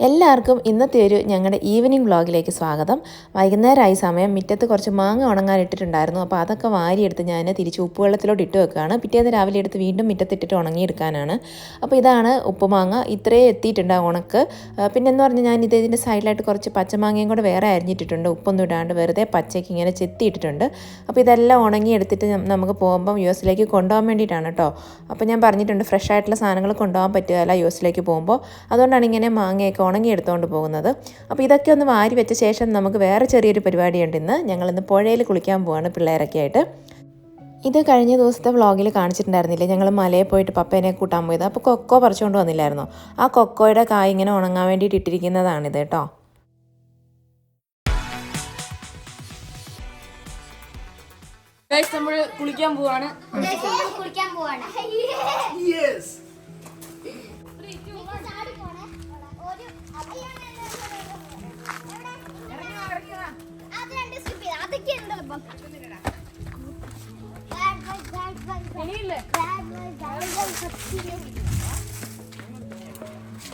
എല്ലാവർക്കും ഇന്നത്തെ ഒരു ഞങ്ങളുടെ ഈവനിങ് വ്ളോഗിലേക്ക് സ്വാഗതം. വൈകുന്നേരമായി സമയം മുറ്റത്ത് കുറച്ച് മാങ്ങ ഉണങ്ങാൻ ഇട്ടിട്ടുണ്ടായിരുന്നു. അപ്പോൾ അതൊക്കെ വാരിയെടുത്ത് ഞാൻ തിരിച്ച് ഉപ്പുവെള്ളത്തിലോട്ട് ഇട്ട് വെക്കുകയാണ്. പിറ്റേന്ന് രാവിലെ എടുത്ത് വീണ്ടും മുറ്റത്തിട്ടിട്ട് ഉണങ്ങിയെടുക്കാനാണ്. അപ്പോൾ ഇതാണ് ഉപ്പുമാങ്ങ ഇത്രയും എത്തിയിട്ടുണ്ട് ഉണക്ക്. പിന്നെ എന്ന് പറഞ്ഞാൽ ഞാൻ ഇത് ഇതിന്റെ സൈഡിലായിട്ട് കുറച്ച് പച്ചമാങ്ങയും കൂടെ വേറെ അരിഞ്ഞിട്ടിട്ടുണ്ട്. ഉപ്പൊന്നും ഇടാണ്ട് വെറുതെ പച്ചയ്ക്ക് ഇങ്ങനെ ചെത്തിയിട്ടിട്ടുണ്ട്. അപ്പോൾ ഇതെല്ലാം ഉണങ്ങി എടുത്തിട്ട് നമുക്ക് പോകുമ്പം യു എസിലേക്ക് കൊണ്ടുപോകാൻ വേണ്ടിയിട്ടാണ് കേട്ടോ. അപ്പോൾ ഞാൻ പറഞ്ഞിട്ടുണ്ട് ഫ്രഷ് ആയിട്ടുള്ള സാധനങ്ങൾ കൊണ്ടുപോകാൻ പറ്റുകയില്ല യു എസിലേക്ക് പോകുമ്പോൾ. അതുകൊണ്ടാണ് ഇങ്ങനെ മാങ്ങയൊക്കെ ഉണങ്ങി എടുത്തുകൊണ്ട് പോകുന്നത്. അപ്പോൾ ഇതൊക്കെ ഒന്ന് വാരി വെച്ച ശേഷം നമുക്ക് വേറെ ചെറിയൊരു പരിപാടിയുണ്ട് ഇന്ന്. ഞങ്ങളിന്ന് പുഴയിൽ കുളിക്കാൻ പോവാണ് പിള്ളേരൊക്കെ ആയിട്ട്. ഇത് കഴിഞ്ഞ ദിവസത്തെ വ്ളോഗിൽ കാണിച്ചിട്ടുണ്ടായിരുന്നില്ലേ? ഞങ്ങൾ മലയിൽ പോയിട്ട് പപ്പേനെ കൂട്ടാൻ പോയത്. അപ്പോൾ കൊക്കോ പറിച്ചുകൊണ്ട് വന്നില്ലായിരുന്നോ? ആ കൊക്കോയുടെ കായ് ഇങ്ങനെ ഉണങ്ങാൻ വേണ്ടിയിട്ട് ഇട്ടിരിക്കുന്നതാണിത് കേട്ടോ. ഗൈസ് നമ്മൾ കുളിക്കാൻ പോവാണ്. കുളിക്കാൻ പോവാണ്.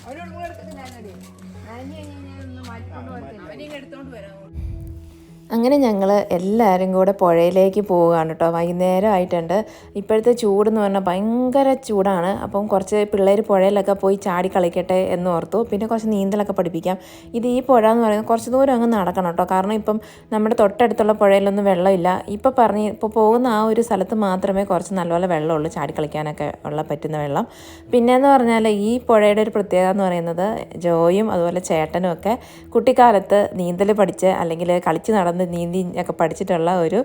അവനോട് കൂടെ മാറ്റി അവനെ ഇങ്ങനെ എടുത്തോണ്ട് വരാം. അങ്ങനെ ഞങ്ങൾ എല്ലാവരും കൂടെ പുഴയിലേക്ക് പോവുകയാണ് കേട്ടോ വൈകുന്നേരം ആയിട്ടുണ്ട് ഇപ്പോഴത്തെ ചൂടെന്ന് പറഞ്ഞാൽ ഭയങ്കര ചൂടാണ്. അപ്പം കുറച്ച് പിള്ളേർ പുഴയിലൊക്കെ പോയി ചാടി കളിക്കട്ടെ എന്ന് ഓർത്തു. പിന്നെ കുറച്ച് നീന്തലൊക്കെ പഠിപ്പിക്കാം. ഇത് ഈ പുഴ എന്ന് പറയുന്നത് കുറച്ച് ദൂരം അങ്ങ് നടക്കണം കേട്ടോ കാരണം ഇപ്പം നമ്മുടെ തൊട്ടടുത്തുള്ള പുഴയിലൊന്നും വെള്ളമില്ല. ഇപ്പോൾ പറഞ്ഞ് ഇപ്പോൾ പോകുന്ന ആ ഒരു സ്ഥലത്ത് മാത്രമേ കുറച്ച് നല്ലപോലെ വെള്ളമുള്ളൂ. ചാടി കളിക്കാനൊക്കെ ഉള്ള പറ്റുന്ന വെള്ളം. പിന്നെയെന്ന് പറഞ്ഞാൽ ഈ പുഴയുടെ ഒരു പ്രത്യേകത എന്ന് പറയുന്നത് ജോയും അതുപോലെ ചേട്ടനും ഒക്കെ കുട്ടിക്കാലത്ത് നീന്തൽ പഠിച്ച് അല്ലെങ്കിൽ കളിച്ച് നടന്ന് നീന്തി ഒക്കെ പഠിച്ചിട്ടുള്ള ഒരു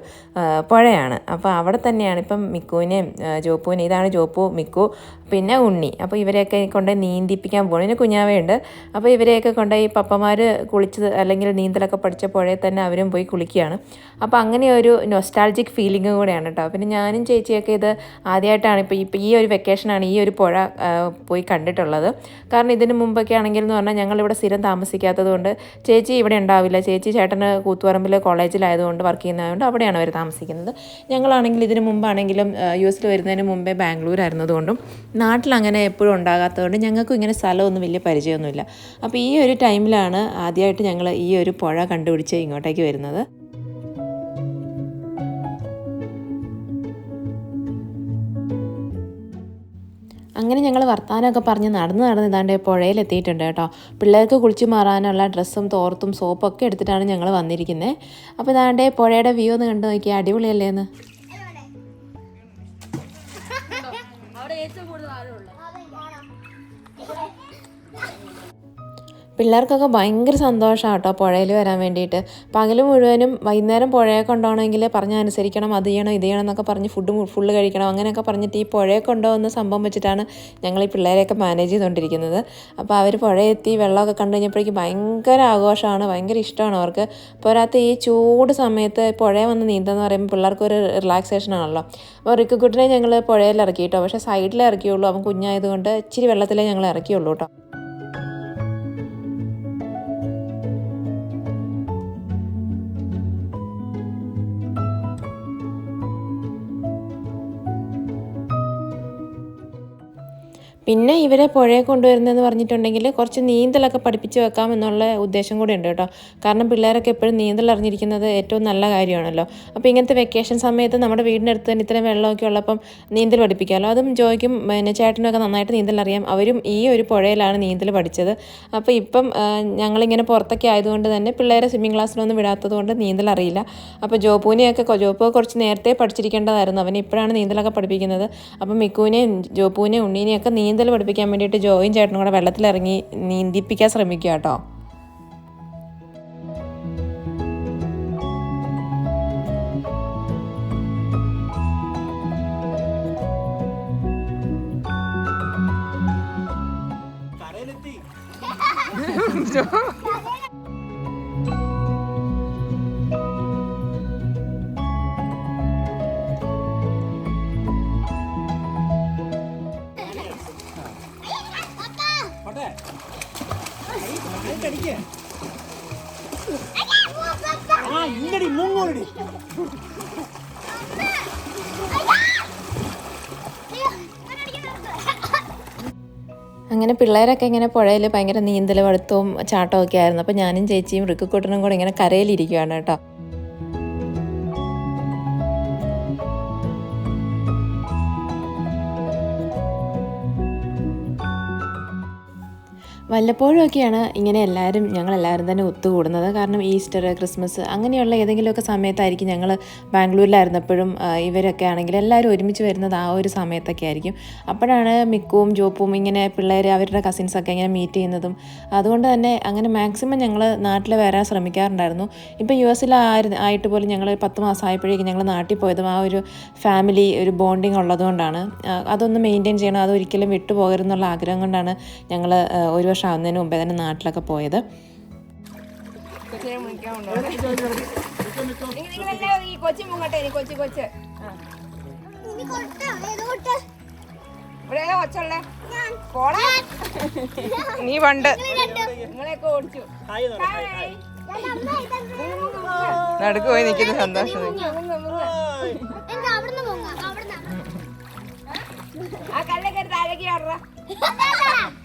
പുഴയാണ്. അപ്പോൾ അവിടെ തന്നെയാണ് ഇപ്പം മിക്കുവിനെയും ജോപ്പുവിനെ ഇതാണ് ജോപ്പു മിക്കു പിന്നെ ഉണ്ണി. അപ്പോൾ ഇവരെയൊക്കെ കൊണ്ട് നീന്തിപ്പിക്കാൻ പോകണം പിന്നെ കുഞ്ഞാവയുണ്ട്. അപ്പോൾ ഇവരെയൊക്കെ കൊണ്ട് ഈ പപ്പമാർ കുളിച്ചത് അല്ലെങ്കിൽ നീന്തലൊക്കെ പഠിച്ച പുഴയിൽ തന്നെ അവരും പോയി കുളിക്കുകയാണ്. അപ്പോൾ അങ്ങനെ ഒരു നൊസ്റ്റാൾജിക് ഫീലിംഗ് കൂടെയാണ് കേട്ടോ പിന്നെ ഞാനും ചേച്ചിയൊക്കെ ഇത് ആദ്യമായിട്ടാണ് ഇപ്പോൾ ഇപ്പോൾ ഈ ഒരു വെക്കേഷനാണ് ഈ ഒരു പുഴ പോയി കണ്ടിട്ടുള്ളത്. കാരണം ഇതിന് മുമ്പൊക്കെ ആണെങ്കിൽ എന്ന് പറഞ്ഞാൽ ഞങ്ങളിവിടെ സ്ഥിരം താമസിക്കാത്തത് കൊണ്ട് ചേച്ചി ഇവിടെ ഉണ്ടാവില്ല. ചേച്ചി ചേട്ടന് കൂത്തുപറമ്പിൽ കോളേജിലായതുകൊണ്ട് വർക്ക് ചെയ്യുന്നതുകൊണ്ട് അവിടെയാണ് അവർ താമസിക്കുന്നത്. ഞങ്ങളാണെങ്കിൽ ഇതിന് മുമ്പാണെങ്കിലും യു എസിൽ വരുന്നതിന് മുമ്പേ ബാംഗ്ലൂർ ആയിരുന്നതുകൊണ്ടും നാട്ടിൽ അങ്ങനെ എപ്പോഴും ഉണ്ടാകാത്തതുകൊണ്ട് ഞങ്ങൾക്കും ഇങ്ങനെ സ്ഥലമൊന്നും വലിയ പരിചയമൊന്നുമില്ല. അപ്പോൾ ഈ ഒരു ടൈമിലാണ് ആദ്യമായിട്ട് ഞങ്ങൾ ഈ ഒരു പുഴ കണ്ടുപിടിച്ച് ഇങ്ങോട്ടേക്ക് വരുന്നത്. അങ്ങനെ ഞങ്ങൾ വർത്താനമൊക്കെ പറഞ്ഞ് നടന്ന് നടന്ന് ഇതാണ്ട് പുഴയിലെത്തിയിട്ടുണ്ട് കേട്ടോ. പിള്ളേർക്ക് കുളിച്ച് മാറാനുള്ള ഡ്രസ്സും തോർത്തും സോപ്പും ഒക്കെ എടുത്തിട്ടാണ് ഞങ്ങൾ വന്നിരിക്കുന്നത് അപ്പോൾ ഇതാണ്ട് പുഴയുടെ വ്യൂ ഒന്ന് കണ്ടു നോക്കിയാൽ അടിപൊളിയല്ലേന്ന് അവിടെ ഏറ്റവും കൂടുതൽ ആഴമുള്ള പിള്ളേർക്കൊക്കെ ഭയങ്കര സന്തോഷമാണ് കേട്ടോ പുഴയിൽ വരാൻ വേണ്ടിയിട്ട്. പകൽ മുഴുവനും വൈകുന്നേരം പുഴയെ കൊണ്ടുപോകണമെങ്കിൽ പറഞ്ഞ അനുസരിക്കണം അത് ചെയ്യണം ഇത് ചെയ്യണം എന്നൊക്കെ പറഞ്ഞ് ഫുഡ് ഫുള്ള് കഴിക്കണം. അങ്ങനെയൊക്കെ പറഞ്ഞിട്ട് ഈ പുഴയെ കൊണ്ടുപോകുന്ന സംഭവം വെച്ചിട്ടാണ് ഞങ്ങൾ ഈ പിള്ളേരെയൊക്കെ മാനേജ് ചെയ്തുകൊണ്ടിരിക്കുന്നത്. അപ്പോൾ അവർ പുഴയെത്തി വെള്ളമൊക്കെ കണ്ടു കഴിഞ്ഞപ്പോഴേക്കും ഭയങ്കര ആഘോഷമാണ് ഭയങ്കര ഇഷ്ടമാണ് അവർക്ക്. പോരാത്ത ഈ ചൂട് സമയത്ത് പുഴയെ വന്ന് നീന്തുക പറയുമ്പോൾ പറയുമ്പോൾ പിള്ളേർക്കൊരു റിലാക്സേഷൻ ആണല്ലോ. അപ്പോൾ റിക്കുക്കുട്ടിനെ ഞങ്ങൾ പുഴയിൽ ഇറക്കി കേട്ടോ പക്ഷേ സൈഡിൽ ഇറക്കിയുള്ളൂ. അവൻ കുഞ്ഞായതുകൊണ്ട് ഇച്ചിരി വെള്ളത്തിലേ ഞങ്ങൾ ഇറക്കിയുള്ളൂ കേട്ടോ. പിന്നെ ഇവരെ പുഴയെ കൊണ്ടുവരുന്നതെന്ന് പറഞ്ഞിട്ടുണ്ടെങ്കിൽ കുറച്ച് നീന്തലൊക്കെ പഠിപ്പിച്ച് വെക്കാം എന്നുള്ള ഉദ്ദേശം കൂടി ഉണ്ട് കേട്ടോ. കാരണം പിള്ളേരൊക്കെ എപ്പോഴും നീന്തൽ അറിഞ്ഞിരിക്കുന്നത് ഏറ്റവും നല്ല കാര്യമാണല്ലോ. അപ്പോൾ ഇങ്ങനത്തെ വെക്കേഷൻ സമയത്ത് നമ്മുടെ വീടിന്റെ അടുത്ത് തന്നെ ഇത്രയും വെള്ളമൊക്കെ ഉള്ളപ്പം നീന്തൽ പഠിപ്പിക്കാമല്ലോ. അതും ജോയ്ക്കും പിന്നെ ചേട്ടനൊക്കെ നന്നായിട്ട് നീന്തൽ അറിയാം. അവരും ഈ ഒരു പുഴയിലാണ് നീന്തൽ പഠിച്ചത്. അപ്പോൾ ഇപ്പം ഞങ്ങളിങ്ങനെ പുറത്തൊക്കെ ആയതുകൊണ്ട് തന്നെ പിള്ളേരെ സ്വിമ്മിംഗ് ക്ലാസ്സിലൊന്നും വിടാത്തത് കൊണ്ട് നീന്തൽ അറിയില്ല. അപ്പോൾ ജോപ്പൂനെയൊക്കെ ജോപ്പു കുറച്ച് നേരത്തെ പഠിച്ചിരിക്കേണ്ടതായിരുന്നു. അവൻ ഇപ്പോഴാണ് നീന്തലൊക്കെ പഠിപ്പിക്കുന്നത്. അപ്പം മിക്കൂനെയും ജോപ്പൂനെയും ഉണ്ണീനെയും ഒക്കെ നീന്തൽ പഠിപ്പിക്കാൻ വേണ്ടിയിട്ട് ജോയിൻ ചേട്ടനും കൂടെ വെള്ളത്തിലിറങ്ങി നീന്തിപ്പിക്കാൻ ശ്രമിക്കുക കേട്ടോ. ആ ഇങ്ങടി മൂങ്ങോടി അയ്യോ, ഞാൻ അടിക്കുന്നത്. അങ്ങനെ പിള്ളേരൊക്കെ ഇങ്ങനെ പുഴയിൽ ഭയങ്കര നീന്തൽ വടുത്തവും ചാട്ടവും ഒക്കെ ആയിരുന്നു. അപ്പോൾ ഞാനും ചേച്ചിയും റിക്കുക്കൂട്ടനും കൂടെ ഇങ്ങനെ കരയിലിരിക്കുകയാണ് കേട്ടോ. വല്ലപ്പോഴും ഒക്കെയാണ് ഇങ്ങനെ എല്ലാവരും ഞങ്ങളെല്ലാവരും തന്നെ ഒത്തുകൂടുന്നത്. കാരണം ഈസ്റ്റർ ക്രിസ്മസ് അങ്ങനെയുള്ള ഏതെങ്കിലുമൊക്കെ സമയത്തായിരിക്കും ഞങ്ങൾ ബാംഗ്ലൂരിലായിരുന്നപ്പോഴും ഇവരൊക്കെ ആണെങ്കിൽ എല്ലാവരും ഒരുമിച്ച് വരുന്നത് ആ ഒരു സമയത്തൊക്കെ ആയിരിക്കും. അപ്പോഴാണ് മിക്കുവും ജോപ്പും ഇങ്ങനെ പിള്ളേർ അവരുടെ കസിൻസൊക്കെ ഇങ്ങനെ മീറ്റ് ചെയ്യുന്നതും. അതുകൊണ്ട് തന്നെ അങ്ങനെ മാക്സിമം ഞങ്ങൾ നാട്ടിൽ വരാൻ ശ്രമിക്കാറുണ്ടായിരുന്നു. ഇപ്പോൾ യു എസിൽ ആയിട്ട് പോലും ഞങ്ങൾ പത്ത് മാസമായപ്പോഴേക്കും ഞങ്ങൾ നാട്ടിൽ പോയതും ആ ഒരു ഫാമിലി ഒരു ബോണ്ടിങ് ഉള്ളതുകൊണ്ടാണ്. അതൊന്ന് മെയിന്റെയിൻ ചെയ്യണം അതൊരിക്കലും വിട്ടുപോകരുതെന്നുള്ള ആഗ്രഹം കൊണ്ടാണ് ഞങ്ങൾ ഒരു വർഷം ആവുന്നതിന് മുമ്പേ തന്നെ നാട്ടിലൊക്കെ പോയത് നീ പണ്ട് നിങ്ങളെയൊക്കെ ഓടിച്ചു. നടുക്ക് പോയി നിൽക്കുന്ന സന്തോഷം ആ കല്ലൊക്കെ ആടുക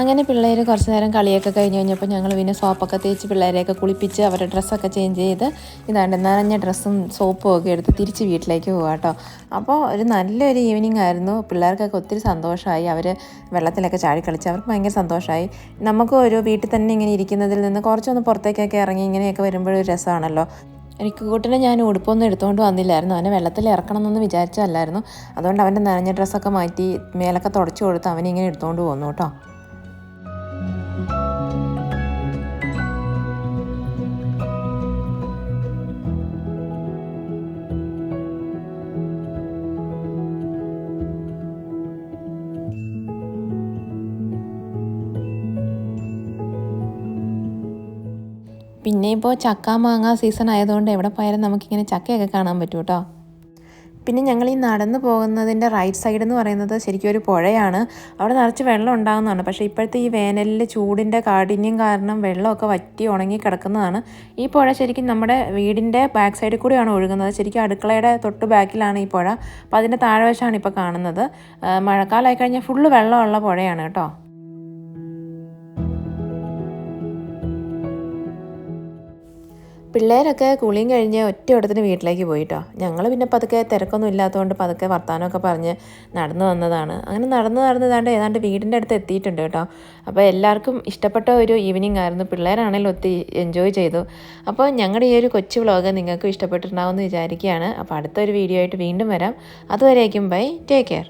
അങ്ങനെ പിള്ളേർ കുറച്ച് നേരം കളിയൊക്കെ കഴിഞ്ഞ് കഴിഞ്ഞപ്പോൾ ഞങ്ങൾ പിന്നെ സോപ്പൊക്കെ തേച്ച് പിള്ളേരെയൊക്കെ കുളിപ്പിച്ച് അവരുടെ ഡ്രസ്സൊക്കെ ചേഞ്ച് ചെയ്ത് ഇതാണ്ട് നനഞ്ഞ ഡ്രസ്സും സോപ്പും ഒക്കെ എടുത്ത് തിരിച്ച് വീട്ടിലേക്ക് പോകാം കേട്ടോ. അപ്പോൾ ഒരു നല്ലൊരു ഈവനിങ് ആയിരുന്നു. പിള്ളേർക്കൊക്കെ ഒത്തിരി സന്തോഷമായി. അവർ വെള്ളത്തിലൊക്കെ ചാടി കളിച്ച് അവർക്ക് ഭയങ്കര സന്തോഷമായി. നമുക്കും ഒരു വീട്ടിൽ തന്നെ ഇങ്ങനെ ഇരിക്കുന്നതിൽ നിന്ന് കുറച്ചൊന്ന് പുറത്തേക്കൊക്കെ ഇറങ്ങി ഇങ്ങനെയൊക്കെ വരുമ്പോഴൊരു രസമാണല്ലോ. എനിക്ക് കൂട്ടിനെ ഞാൻ ഉടുപ്പൊന്നും എടുത്തുകൊണ്ട് വന്നില്ലായിരുന്നു. അവനെ വെള്ളത്തിൽ ഇറക്കണം എന്നൊന്നും വിചാരിച്ചല്ലായിരുന്നു അതുകൊണ്ട് അവന്റെ നനഞ്ഞ ഡ്രസ്സൊക്കെ മാറ്റി മേലൊക്കെ തുടച്ചു കൊടുത്ത് അവനിങ്ങനെ എടുത്തുകൊണ്ട് പോന്നു കേട്ടോ. പിന്നെ ഇപ്പോൾ ചക്ക മാങ്ങ സീസൺ ആയതുകൊണ്ട് എവിടെ പോയാലും നമുക്കിങ്ങനെ ചക്കയൊക്കെ കാണാൻ പറ്റും കേട്ടോ പിന്നെ ഞങ്ങൾ ഈ നടന്നു പോകുന്നതിന്റെ റൈറ്റ് സൈഡ് എന്ന് പറയുന്നത് ശരിക്കും ഒരു പുഴയാണ്. അവിടെ നിറച്ച് വെള്ളം ഉണ്ടാകുന്നതാണ് പക്ഷേ ഇപ്പോഴത്തെ ഈ വേനലിൽ ചൂടിന്റെ കാഠിന്യം കാരണം വെള്ളമൊക്കെ വറ്റി ഉണങ്ങി കിടക്കുന്നതാണ്. ഈ പുഴ ശരിക്കും നമ്മുടെ വീടിന്റെ ബാക്ക് സൈഡിൽ കൂടിയാണ് ഒഴുകുന്നത്. ശരിക്കും അടുക്കളയുടെ തൊട്ട് ബാക്കിലാണ് ഈ പുഴ. അപ്പോൾ അതിന്റെ താഴ്വശമാണ് ഇപ്പോൾ കാണുന്നത്. മഴക്കാലമായി കഴിഞ്ഞാൽ ഫുള്ള് വെള്ളമുള്ള പുഴയാണ് കേട്ടോ. പിള്ളേരൊക്കെ കുളിയും കഴിഞ്ഞ് ഒറ്റ ഓട്ടത്തിന് വീട്ടിലേക്ക് പോയിട്ടോ. ഞങ്ങൾ പിന്നെ പതുക്കെ തിരക്കൊന്നും ഇല്ലാത്തതുകൊണ്ട് പതുക്കെ വർത്താനമൊക്കെ പറഞ്ഞ് നടന്നു വന്നതാണ്. അങ്ങനെ നടന്നു നടന്ന് ഏതാണ്ട് ഏതാണ്ട് വീടിന്റെ അടുത്ത് എത്തിയിട്ടുണ്ട് കേട്ടോ. അപ്പോൾ എല്ലാവർക്കും ഇഷ്ടപ്പെട്ട ഒരു ഈവനിങ് ആയിരുന്നു. പിള്ളേരാണെങ്കിലും ഒത്തിരി എൻജോയ് ചെയ്തു. അപ്പോൾ ഞങ്ങളുടെ ഈ ഒരു കൊച്ചു വ്ളോഗ് നിങ്ങൾക്കും ഇഷ്ടപ്പെട്ടിട്ടുണ്ടാവുമെന്ന് വിചാരിക്കുകയാണ്. അപ്പോൾ അടുത്തൊരു വീഡിയോ ആയിട്ട് വീണ്ടും വരാം. അതുവരേക്കും ബൈ. Take care